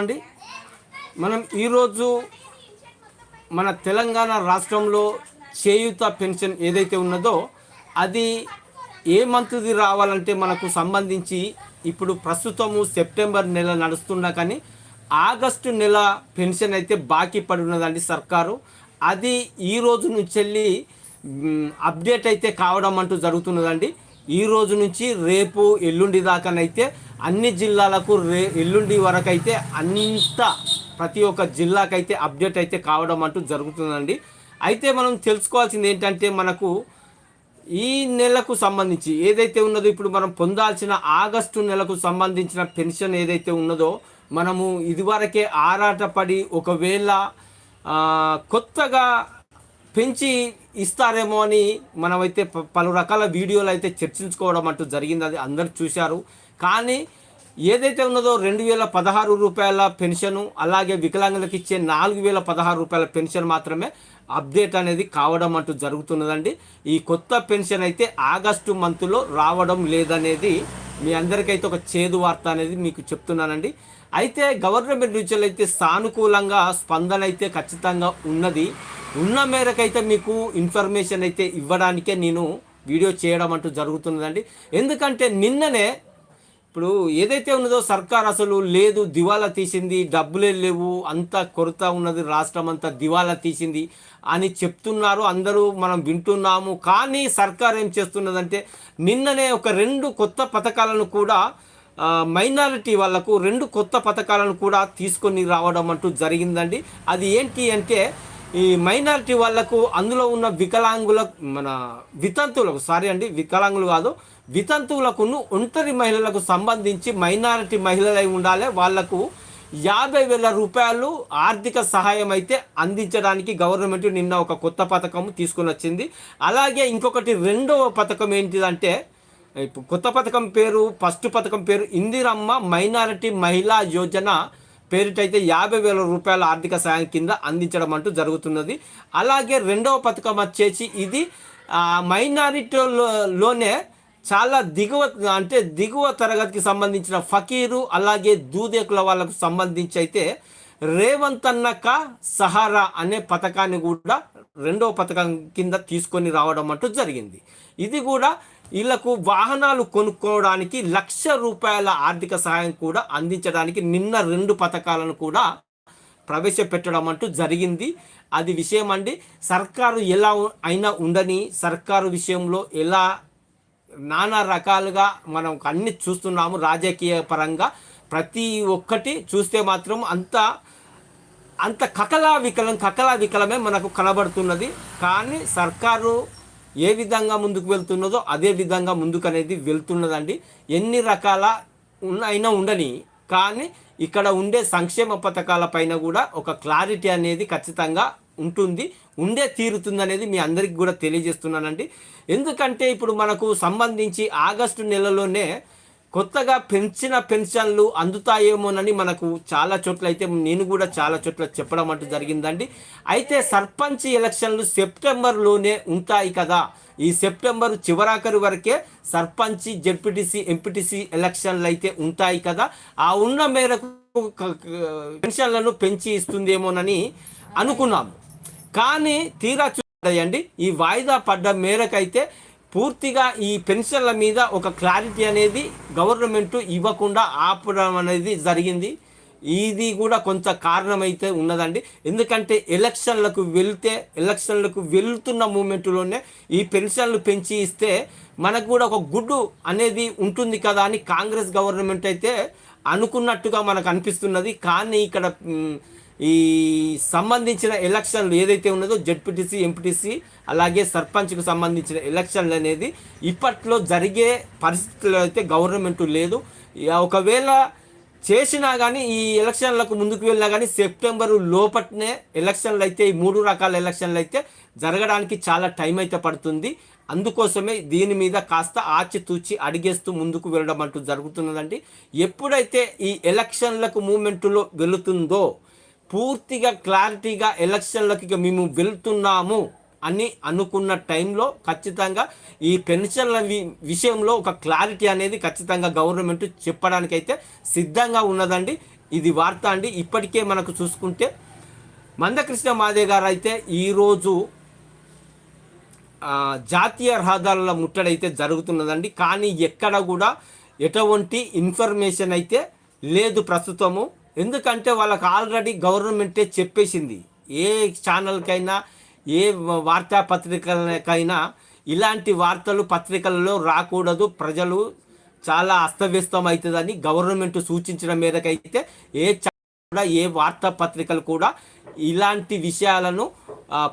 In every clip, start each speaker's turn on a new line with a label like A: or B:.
A: అండి మనం ఈరోజు మన తెలంగాణ రాష్ట్రంలో చేయూత పెన్షన్ ఏదైతే ఉన్నదో అది ఏ మంత్ది రావాలంటే మనకు సంబంధించి ఇప్పుడు ప్రస్తుతము సెప్టెంబర్ నెల నడుస్తున్నా కానీ ఆగస్టు నెల పెన్షన్ అయితే బాకీ పడి ఉన్నదండి సర్కారు. అది ఈ రోజు నుంచి వెళ్ళి అప్డేట్ అయితే కావడం అంటూ జరుగుతున్నదండి. ఈ రోజు నుంచి రేపు ఎల్లుండి దాకానైతే అన్ని జిల్లాలకు రే ఎల్లుండి వరకు అయితే అంత ప్రతి ఒక్క జిల్లాకైతే అప్డేట్ అయితే కావడం అంటూ జరుగుతుందండి. అయితే మనం తెలుసుకోవాల్సింది ఏంటంటే మనకు ఈ నెలకు సంబంధించి ఏదైతే ఉన్నదో ఇప్పుడు మనం పొందాల్సిన ఆగస్టు నెలకు సంబంధించిన పెన్షన్ ఏదైతే ఉన్నదో మనము ఇదివరకే ఆరాటపడి ఒకవేళ కొత్తగా పెంచి ఇస్తారేమో అని మనమైతే ప- పలు రకాల వీడియోలు అయితే చర్చించుకోవడం అంటూ జరిగింది. అది అందరు చూశారు. కానీ ఏదైతే ఉన్నదో రెండు వేల పదహారు రూపాయల పెన్షను అలాగే వికలాంగులకు ఇచ్చే నాలుగు వేల పదహారు రూపాయల పెన్షన్ మాత్రమే అప్డేట్ అనేది కావడం అంటూ జరుగుతున్నదండి. ఈ కొత్త పెన్షన్ అయితే ఆగస్టు మంత్లో రావడం లేదనేది మీ అందరికైతే ఒక చేదు వార్త అనేది మీకు చెప్తున్నానండి. అయితే గవర్నమెంట్ నుంచి అయితే సానుకూలంగా స్పందన అయితే ఖచ్చితంగా ఉన్నది. ఉన్న మేరకైతే మీకు ఇన్ఫర్మేషన్ అయితే ఇవ్వడానికే నేను వీడియో చేయడం అంటూ జరుగుతున్నదండి. ఎందుకంటే నిన్ననే ఇప్పుడు ఏదైతే ఉన్నదో సర్కార్ అసలు లేదు దివాలా తీసింది డబ్బులే లేవు అంతా కొరత ఉన్నది రాష్ట్రం అంతా దివాలా తీసింది అని చెప్తున్నారు అందరూ మనం వింటున్నాము. కానీ సర్కార్ ఏం చేస్తున్నదంటే నిన్ననే ఒక రెండు కొత్త పథకాలను కూడా మైనారిటీ వాళ్ళకు రెండు కొత్త పథకాలను కూడా తీసుకొని రావడం అంటూ జరిగిందండి. అది ఏంటి అంటే ఈ మైనారిటీ వాళ్ళకు అందులో ఉన్న వికలాంగుల మన వితంతులకు సారీ అండి వికలాంగులు కాదు వితంతువులకును ఒంటరి మహిళలకు సంబంధించి మైనారిటీ మహిళలై ఉండాలి. వాళ్ళకు యాభై వేల రూపాయలు ఆర్థిక సహాయం అయితే అందించడానికి గవర్నమెంట్ నిన్న ఒక కొత్త పథకం తీసుకొని వచ్చింది. అలాగే ఇంకొకటి రెండవ పథకం ఏంటిదంటే ఇప్పుడు కొత్త పథకం పేరు ఫస్ట్ పథకం పేరు ఇందిరమ్మ మైనారిటీ మహిళా యోజన పేరిటైతే యాభై వేల రూపాయల ఆర్థిక సాయం కింద అందించడం అంటూ జరుగుతున్నది. అలాగే రెండవ పథకం వచ్చేసి ఇది మైనారిటీలోనే చాలా దిగువ అంటే దిగువ తరగతికి సంబంధించిన ఫకీరు అలాగే దూదేకుల వాళ్ళకు సంబంధించి అయితే రేవంత్ అన్నక సహారా అనే పథకాన్ని కూడా రెండవ పథకం కింద తీసుకొని రావడం అంటూ జరిగింది. ఇది కూడా వీళ్ళకు వాహనాలు కొనుక్కోవడానికి లక్ష రూపాయల ఆర్థిక సహాయం కూడా అందించడానికి నిన్న రెండు పథకాలను కూడా ప్రవేశపెట్టడం అంటూ జరిగింది. అది విషయం అండి సర్కారు ఎలా అయినా ఉండని సర్కారు విషయంలో ఎలా నానా రకాలుగా మనం అన్ని చూస్తున్నాము రాజకీయ పరంగా. ప్రతి ఒక్కటి చూస్తే మాత్రం అంత అంత కకలా వికలం కకలా వికలమే మనకు కనబడుతున్నది. కానీ సర్కారు ఏ విధంగా ముందుకు వెళ్తున్నదో అదే విధంగా ముందుకు అనేది వెళ్తున్నదండి. ఎన్ని రకాల ఉన్న అయినా ఉండని కానీ ఇక్కడ ఉండే సంక్షేమ పథకాల పైన కూడా ఒక క్లారిటీ అనేది ఖచ్చితంగా ఉంటుంది ఉండే తీరుతుంది అనేది మీ అందరికీ కూడా తెలియజేస్తున్నానండి. ఎందుకంటే ఇప్పుడు మనకు సంబంధించి ఆగస్టు నెలలోనే కొత్తగా పెంచిన పెన్షన్లు అందుతాయేమోనని మనకు చాలా చోట్ల అయితే నేను కూడా చాలా చోట్ల చెప్పడం అంటూ జరిగిందండి. అయితే సర్పంచ్ ఎలక్షన్లు సెప్టెంబర్లోనే ఉంటాయి కదా. ఈ సెప్టెంబర్ చివరాఖరి వరకే సర్పంచ్ జెడ్పీటీసీ ఎంపీటీసీ ఎలక్షన్లు అయితే ఉంటాయి కదా. ఆ ఉన్న మేరకు పెన్షన్లను పెంచి ఇస్తుందేమోనని అనుకున్నాము. కానీ తీరా చూడండి ఈ వాయిదా పడ్డ మేరకైతే పూర్తిగా ఈ పెన్షన్ల మీద ఒక క్లారిటీ అనేది గవర్నమెంట్ ఇవ్వకుండా ఆపడం అనేది జరిగింది. ఇది కూడా కొంత కారణమైతే ఉన్నదండి. ఎందుకంటే ఎలక్షన్లకు వెళ్తే ఎలక్షన్లకు వెళ్తున్న మూమెంట్లోనే ఈ పెన్షన్లు పెంచి ఇస్తే మనకు కూడా ఒక గుడ్డు అనేది ఉంటుంది కదా అని కాంగ్రెస్ గవర్నమెంట్ అయితే అనుకున్నట్టుగా మనకు అనిపిస్తున్నది. కానీ ఇక్కడ ఈ సంబంధించిన ఎలక్షన్లు ఏదైతే ఉన్నదో జడ్పీటీసీ ఎంపీటీసీ అలాగే సర్పంచ్కు సంబంధించిన ఎలక్షన్లు అనేది ఇప్పట్లో జరిగే పరిస్థితుల్లో అయితే గవర్నమెంట్ లేదు. ఇక ఒకవేళ చేసినా కానీ ఈ ఎలక్షన్లకు ముందుకు వెళ్ళినా కానీ సెప్టెంబర్ లోపట్నే ఎలక్షన్లు అయితే ఈ మూడు రకాల ఎలక్షన్లు అయితే జరగడానికి చాలా టైం అయితే పడుతుంది. అందుకోసమే దీని మీద కాస్త ఆచితూచి అడిగేస్తూ ముందుకు వెళ్ళడం అంటూ జరుగుతున్నదండి. ఎప్పుడైతే ఈ ఎలక్షన్లకు మూమెంట్లో వెళుతుందో పూర్తిగా క్లారిటీగా ఎలక్షన్లకి మేము వెళ్తున్నాము అని అనుకున్న టైంలో ఖచ్చితంగా ఈ పెన్షన్ల వి- విషయంలో ఒక క్లారిటీ అనేది ఖచ్చితంగా గవర్నమెంట్ చెప్పడానికైతే సిద్ధంగా ఉన్నదండి. ఇది వార్త అండి. ఇప్పటికే మనకు చూసుకుంటే మందకృష్ణ మాదే గారు అయితే ఈరోజు జాతీయ రహదారుల ముట్టడైతే జరుగుతున్నదండి. కానీ ఎక్కడ కూడా ఎటువంటి ఇన్ఫర్మేషన్ అయితే లేదు ప్రస్తుతము. ఎందుకంటే వాళ్ళకి ఆల్రెడీ గవర్నమెంటే చెప్పేసింది. ఏ ఛానల్కైనా ఏ వార్తాపత్రికలకైనా ఇలాంటి వార్తలు పత్రికలలో రాకూడదు. ప్రజలు చాలా అస్తవ్యస్తం అవుతుందని గవర్నమెంట్ సూచించిన మేరకైతే ఏ కూడా ఏ వార్తాపత్రికలు కూడా ఇలాంటి విషయాలను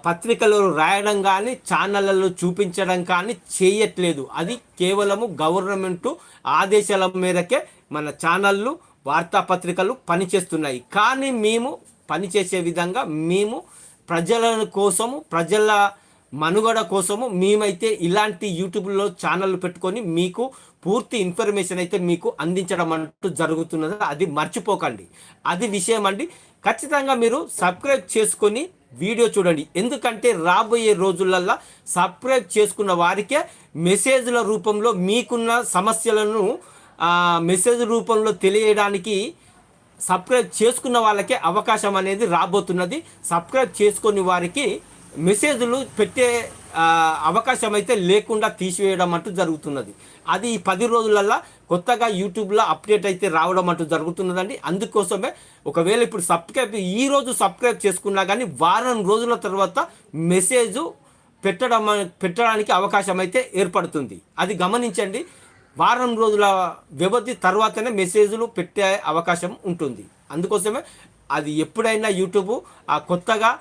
A: పత్రికలు రాయడం కానీ ఛానళ్ళలో చూపించడం కానీ చేయట్లేదు. అది కేవలము గవర్నమెంట్ ఆదేశాల మేరకే మన ఛానళ్ళు వార్తాపత్రికలు పనిచేస్తున్నాయి. కానీ మేము పనిచేసే విధంగా మేము ప్రజల కోసము ప్రజల మనుగడ కోసము మేమైతే ఇలాంటి యూట్యూబ్లో ఛానళ్ళు పెట్టుకొని మీకు పూర్తి ఇన్ఫర్మేషన్ అయితే మీకు అందించడం అంటూ జరుగుతున్నది. అది మర్చిపోకండి. అది విషయం అండి. ఖచ్చితంగా మీరు సబ్స్క్రైబ్ చేసుకొని వీడియో చూడండి. ఎందుకంటే రాబోయే రోజులల్లో సబ్స్క్రైబ్ చేసుకున్న వారికే మెసేజ్ల రూపంలో మీకున్న సమస్యలను మెసేజ్ రూపంలో తెలియడానికి సబ్స్క్రైబ్ చేసుకున్న వాళ్ళకే అవకాశం అనేది రాబోతున్నది. సబ్స్క్రైబ్ చేసుకుని వారికి మెసేజ్లు పెట్టే అవకాశం అయితే లేకుండా తీసివేయడం అంటూ జరుగుతున్నది. అది ఈ పది రోజులల్లో కొత్తగా యూట్యూబ్లో అప్డేట్ అయితే రావడం అంటూ జరుగుతున్నదండి. అందుకోసమే ఒకవేళ ఇప్పుడు సబ్స్క్రైబ్ ఈ రోజు సబ్స్క్రైబ్ చేసుకున్నా కానీ వారం రోజుల తర్వాత మెసేజ్ పెట్టడం పెట్టడానికి అవకాశం అయితే ఏర్పడుతుంది. అది గమనించండి. వారం రోజుల వ్యవధి తర్వాతనే మెసేజ్లు పెట్టే అవకాశం ఉంటుంది. అందుకోసమే అది ఎప్పుడైనా యూట్యూబ్ ఆ కొత్తగా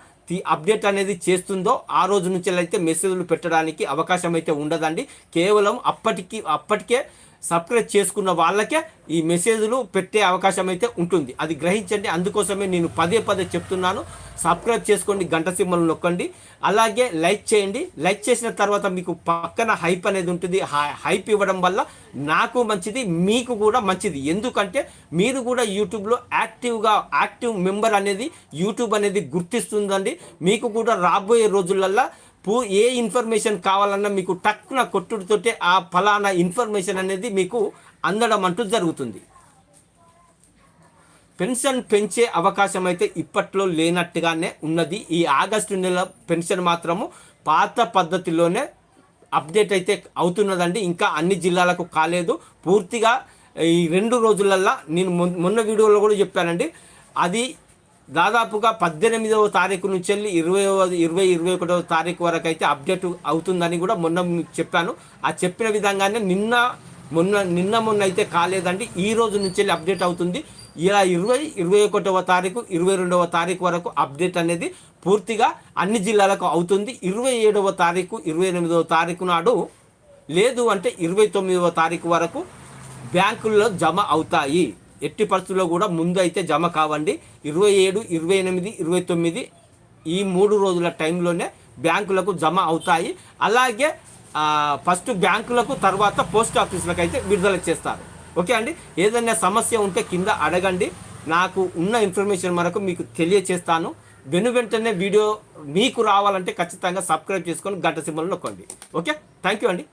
A: అప్డేట్ అనేది చేస్తుందో ఆ రోజు నుంచి అయితే మెసేజ్లు పెట్టడానికి అవకాశం అయితే ఉండదండి. కేవలం అప్పటికి అప్పటికే సబ్స్క్రైబ్ చేసుకున్న వాళ్ళకే ఈ మెసేజ్లు పెట్టే అవకాశం అయితే ఉంటుంది. అది గ్రహించండి. అందుకోసమే నేను పదే పదే చెప్తున్నాను. సబ్స్క్రైబ్ చేసుకోండి గంట సింబల్ నొక్కండి. అలాగే లైక్ చేయండి. లైక్ చేసిన తర్వాత మీకు పక్కన హైప్ అనేది ఉంటుంది. హై- హైప్ ఇవ్వడం వల్ల నాకు మంచిది మీకు కూడా మంచిది. ఎందుకంటే మీరు కూడా యూట్యూబ్లో యాక్టివ్గా యాక్టివ్ మెంబర్ అనేది యూట్యూబ్ అనేది గుర్తిస్తుందండి. మీకు కూడా రాబోయే రోజులల్లో పూ ఏ ఇన్ఫర్మేషన్ కావాలన్నా మీకు టక్కున కొట్టుడితోటే ఆ ఫలానా ఇన్ఫర్మేషన్ అనేది మీకు అందడం అంటూ జరుగుతుంది. పెన్షన్ పెంచే అవకాశం అయితే ఇప్పట్లో లేనట్టుగానే ఉన్నది. ఈ ఆగస్టు నెల పెన్షన్ మాత్రము పాత పద్ధతిలోనే అప్డేట్ అయితే అవుతున్నదండి. ఇంకా అన్ని జిల్లాలకు కాలేదు. పూర్తిగా ఈ రెండు రోజులల్లో నేను మొన్న వీడియోలో కూడా చెప్పానండి. అది దాదాపుగా పద్దెనిమిదవ తారీఖు నుంచి వెళ్ళి ఇరవై ఇరవై ఇరవై ఒకటవ తారీఖు వరకు అయితే అప్డేట్ అవుతుందని కూడా మొన్న చెప్పాను. ఆ చెప్పిన విధంగానే నిన్న మొన్న నిన్న మొన్న అయితే కాలేదండి. ఈ రోజు నుంచి వెళ్ళి అప్డేట్ అవుతుంది. ఇలా ఇరవై ఇరవై ఒకటవ తారీఖు ఇరవై రెండవ తారీఖు వరకు అప్డేట్ అనేది పూర్తిగా అన్ని జిల్లాలకు అవుతుంది. ఇరవై ఏడవ తారీఖు ఇరవై ఎనిమిదవ తారీఖు నాడు లేదు అంటే ఇరవై తొమ్మిదవ తారీఖు వరకు బ్యాంకుల్లో జమ అవుతాయి. ఎట్టి పరిస్థితుల్లో కూడా ముందు అయితే జమ కావండి. ఇరవై ఏడు ఇరవై ఎనిమిది ఇరవై తొమ్మిది ఈ మూడు రోజుల టైంలోనే బ్యాంకులకు జమ అవుతాయి. అలాగే ఫస్ట్ బ్యాంకులకు తర్వాత పోస్ట్ ఆఫీసులకు అయితే విడుదల చేస్తారు. ఓకే అండి? ఏదైనా సమస్య ఉంటే కింద అడగండి. నాకు ఉన్న ఇన్ఫర్మేషన్ మనకు మీకు తెలియచేస్తాను. వెను వెంటనే వీడియో మీకు రావాలంటే ఖచ్చితంగా సబ్స్క్రైబ్ చేసుకొని గంట సింబల్ నొక్కండి. ఓకే? థ్యాంక్ యూ అండి.